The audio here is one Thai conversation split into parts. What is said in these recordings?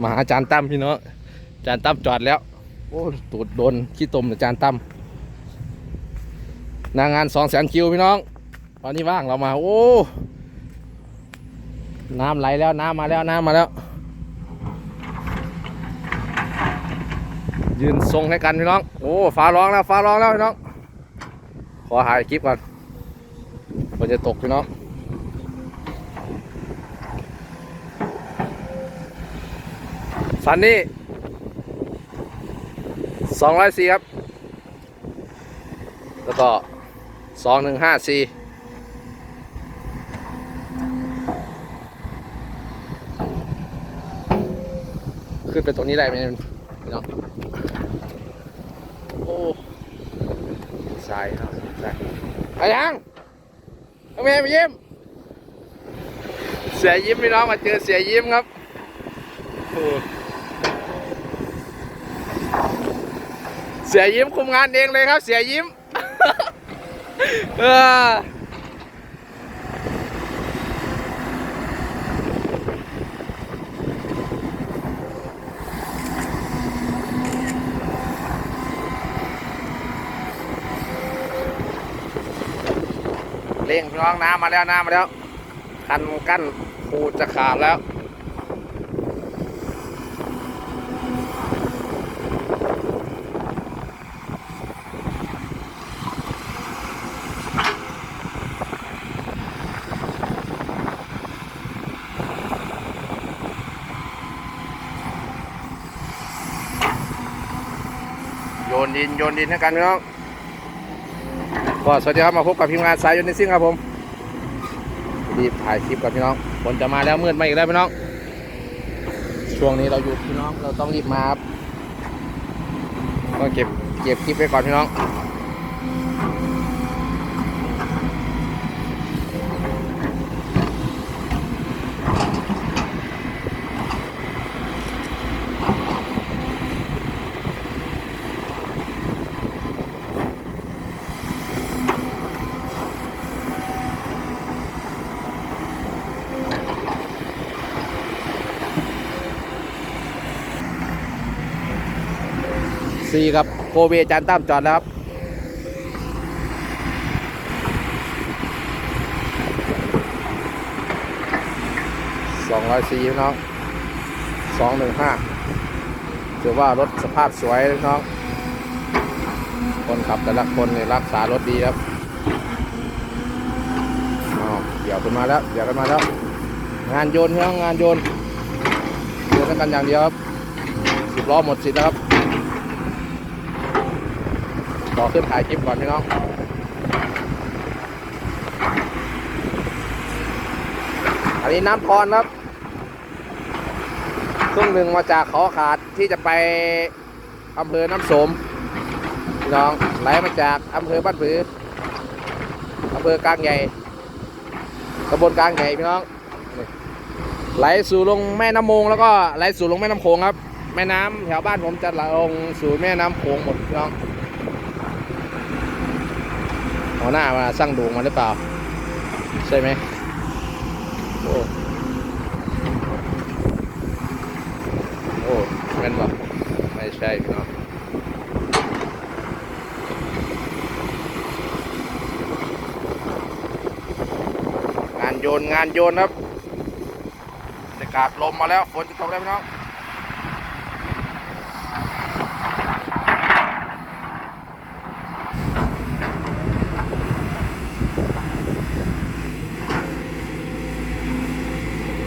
มาหาอาจารย์ตั้มพี่น้องอาจารย์ตั้มจอดแล้ว โอ้ตูดโดนขี้ตมอาจารย์ตั้มหนางงานสองแสนคิวพี่น้อง ตอนนี้ว่างเรามา โอ้ น้ำไหลแล้วน้ำมาแล้วน้ำมาแล้ว ยืนทรงให้กันพี่น้อง โอ้ฟ้าร้องแล้วฟ้าร้องแล้วพี่น้อง ขอหายคลิปก่อนมันจะตกพี่น้อง สันนี่สองร้อยสี่ครับ แล้วก็สองหนึ่งห้าสี่ขึ้นไปตรงนี้ได้ไหมพี่น้องโอ้สายครับสายไปยังน้องเมย์มายิ้ม เสียยิ้มพี่น้องมาเจอเสียยิ้มครับโอ้ เสียยิ้มคุมงานเองเลยครับ เสียยิ้มเออเร่งพี่น้องน้ำมาแล้วน้ำมาแล้ว คันกั้นปูจะขาดแล้ว นดินโยนดินให้กันพี่น้องก็สวัสดีครับมาพบกับทีมงานสายโยนดินซิ่งครับผมรีบถ่ายคลิปกับพี่น้องฝนจะมาแล้วมืดมาอีกแล้วพี่น้อง ช่วงนี้เราอยู่พี่น้องเราต้องรีบมาครับก็เก็บเก็บคลิปไว้ก่อนพี่น้อง สี่ครับโกเวจานตั้มจอดแล้วครับสองร้อยสี่น้องสองหนึ่งห้าถือว่ารถสภาพสวยน้อง คนขับแต่ละคนเนี่ยรักษารถดีครับอ้าเดี๋ยวกันมาแล้วเดี๋ยวกันมาแล้ว งานโยนพี่องงานโยนโยนกันอย่างเดียวครับสิบล้อหมดสิทธิ์แล้วครับ ขอขึ้นถ่ายคลิปก่อนพี่น้องอันนี้น้ำพรครับครึ่งหนึ่งมาจากเขาขาดที่จะไปอำเภอน้ำสมพี่น้องไหลมาจากอำเภอบ้านผืออำเภอกลางใหญ่ตำบลกลางใหญ่พี่น้องไหลสู่ลงแม่น้ำมงแล้วก็ไหลสู่ลงแม่น้ำโขงครับ แม่น้ำแถวบ้านผมจะไหลลงสู่แม่น้ำโขงหมดพี่น้อง หัวหน้ามาสร้างดวงมาหรือเปล่า ใช่ไหมโอ้โอ้แม่นปะไม่ใช่พี่น้องงานโยนงานโยนครับบรรยากาศลมมาแล้วฝนจะตกแล้วพี่น้อง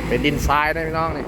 เป็นดินทรายนะพี่น้องนี่